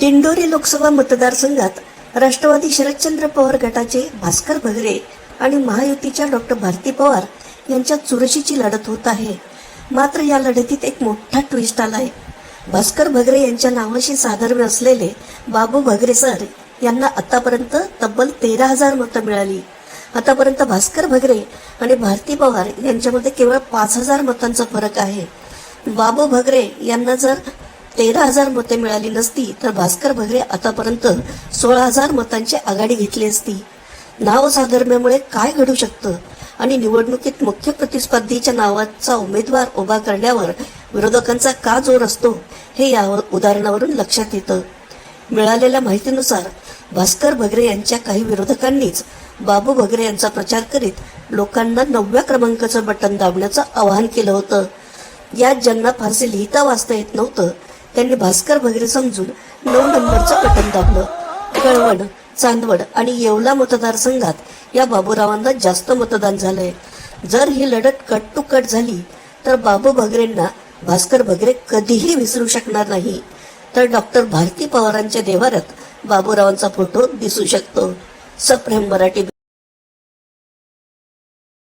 दिंडोरी लोकसभा मतदारसंघात राष्ट्रवादी शरदचंद्र पवार गटाचे भास्कर भगरे आणि महायुतीच्या डॉक्टर भारती पवार यांच्या चुरशीची लढत होत आहे. मात्र या लढतीत एक मोठा ट्विस्ट आलाय. भास्कर भगरे यांच्या नावाशी साधर्म्य असलेले बाबू भगरे सर यांना आतापर्यंत तब्बल तेरा हजार मतं मिळाली. आतापर्यंत भास्कर भगरे आणि भारती पवार यांच्यामध्ये केवळ पाच हजार मतांचा फरक आहे. बाबू भगरे यांना जर तेरा हजार मते मिळाली नसती तर भास्कर भगरे आतापर्यंत सोळा हजार मतांची आघाडी घेतली असती. नाव साधर्म्यामुळे काय घडू शकतं? आणि निवडणुकीत मुख्य प्रतिस्पर्धीच्या नावाचा उमेदवार उभा करण्यावर विरोधकांचा का जोर असतो? हे यावर उदाहरणावरून लक्षात येतं. मिळालेल्या माहितीनुसार भास्कर भगरे यांच्या काही विरोधकांनीच बाबू भगरे यांचा प्रचार करीत लोकांना नवव्या क्रमांकाचं बटन दाबण्याचं आवाहन केलं होतं. यात ज्यांना फारसे लिहिता वाचता येत नव्हतं त्यांनी भास्कर भगरे समजून नऊ नंबरचं बटन दाबलं. कळवण चांदवड आणि येवला मतदारसंघात या बाबूरावांना जास्त मतदान झालंय. जर ही लढत कट टू कट झाली तर बाबू भगरेंना भास्कर भगरे कधीही विसरू शकणार नाही. तर डॉक्टर भारती पवारांच्या देवारात बाबूरावांचा फोटो दिसू शकतो. सप्रेम मराठी